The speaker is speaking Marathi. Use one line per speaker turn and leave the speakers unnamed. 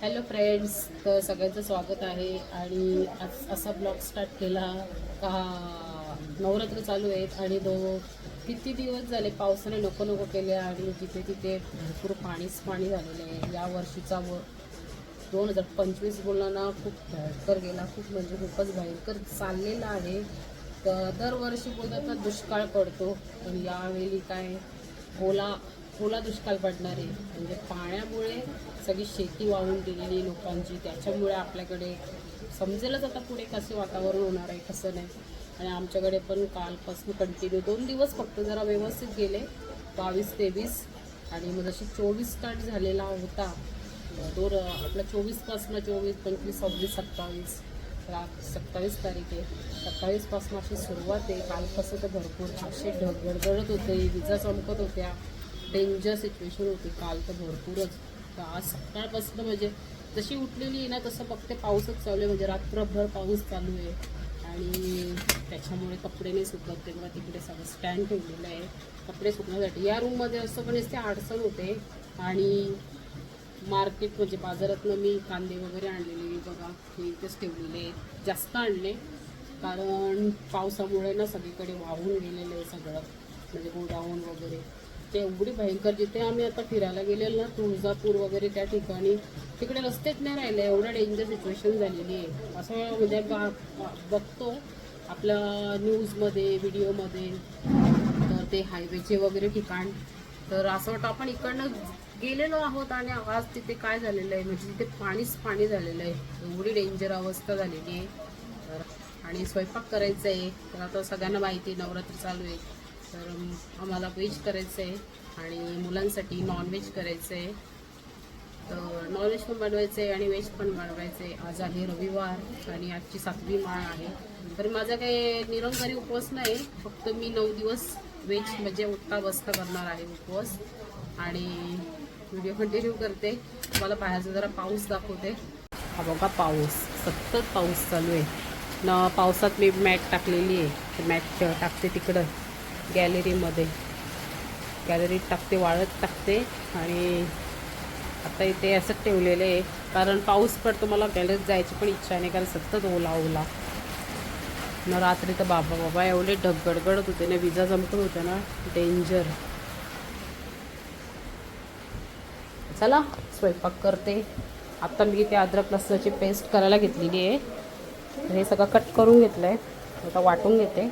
हॅलो फ्रेंड्स तर सगळ्यांचं स्वागत आहे. आणि आज असा ब्लॉग स्टार्ट केला का नवरात्र चालू आहेत आणि दो किती दिवस झाले पावसाने नको नको केले आणि तिथे तिथे भरपूर पाणीच पाणी झालेलं आहे. या वर्षीचा व दोन हजार पंचवीस बोलताना खूप भयंकर गेला. खूप म्हणजे खूपच भयंकर चाललेला आहे. तर दरवर्षी बोलतात दुष्काळ पडतो. पण यावेळी काय ओला ओला दुष्काळ पडणार. आहे म्हणजे पाण्यामुळे सगळी शेती वाहून गेलेली लोकांची. त्याच्यामुळे आपल्याकडे समजेलच आता पुढे कसं वातावरण होणार आहे कसं नाही. आणि आमच्याकडे पण कालपासून कंटिन्यू दोन दिवस फक्त जरा व्यवस्थित गेले. बावीस तेवीस आणि मग जशी चोवीस स्टार्ट झालेला होता दोन आपला चोवीसपासनं चोवीस पंचवीस सव्वीस सत्तावीस रात सत्तावीस तारीख. आहे सत्तावीसपासून अशी सुरुवात आहे. कालपासून तर भरपूर असे ढग गडगडत होते विजा चमकत होत्या. डेंजर सिच्युएशन होती काल तर भरपूरच. आज सकाळपासून म्हणजे जशी उठलेली आहे ना तसं फक्त पाऊसच चालू आहे. म्हणजे रात्रभर पाऊस चालू आहे. आणि त्याच्यामुळे कपडे नाही सुकत. तेव्हा तिकडे सगळं स्टँड ठेवलेलं आहे. कपडे सुकण्यासाठी. या रूममध्ये असं पण ते अडचण होते. आणि मार्केट म्हणजे बाजारातनं मी कांदे वगैरे आणलेले बघा हे इथेच ठेवलेले आहेत. जास्त आणले. कारण पावसामुळे ना सगळीकडे वाहून गेलेलं आहे सगळं. म्हणजे गोडाऊन वगैरे. ते एवढी भयंकर जिथे आम्ही आता फिरायला गेलेलो ना तुळजापूर वगैरे त्या ठिकाणी तिकडे रस्तेच नाही राहिले. एवढं डेंजर सिच्युएशन झालेली आहे. असं म्हणजे बा- बघतो. आपल्या न्यूजमध्ये व्हिडिओमध्ये तर ते हायवेचे वगैरे ठिकाण. तर असं वाटतं आपण इकडनं गेलेलो आहोत आणि आज तिथे काय झालेलं आहे? म्हणजे तिथे पाणीच पाणी झालेलं आहे. एवढी डेंजर अवस्था झालेली आहे. तर आणि स्वयंपाक करायचा आहे तर आता सगळ्यांना माहिती आहे नवरात्र चालू आहे. तर आम्हाला व्हेज करायचं आहे आणि मुलांसाठी नॉनव्हेज करायचं आहे. तर नॉनव्हेज पण बनवायचं आहे आणि व्हेज पण बनवायचं आहे. आज आहे रविवार आणि आजची सातवी माळ आहे. तर माझा काही निरंकारी उपवास नाही. फक्त मी नऊ दिवस व्हेज म्हणजे उठता बसता करणार आहे उपवास. आणि व्हिडिओ कंटिन्यू करते. मला बाहेरचा जरा पाऊस दाखवते. हा बघा पाऊस. सतत पाऊस चालू आहे. न पावसात मी मॅट टाकलेली आहे. मॅट टाकते तिकडं. गॅलरीमध्ये. गॅलरीत टाकते वाळत टाकते आणि आता इथे असंच ठेवलेलं आहे. कारण पाऊस पडतो मला गॅलरीत जायची पण इच्छा नाही कारण सतत ओला ओला. न रात्री तर बाबा बाबा एवढे ढगडगडत होते ना विजा जमकत होत्या ना डेंजर. चला स्वयंपाक करते. आता मी ते अद्रक लसणाची पेस्ट करायला घेतलेली आहे. हे सगळं कट करून घेतलं आहे आता वाटून घेते.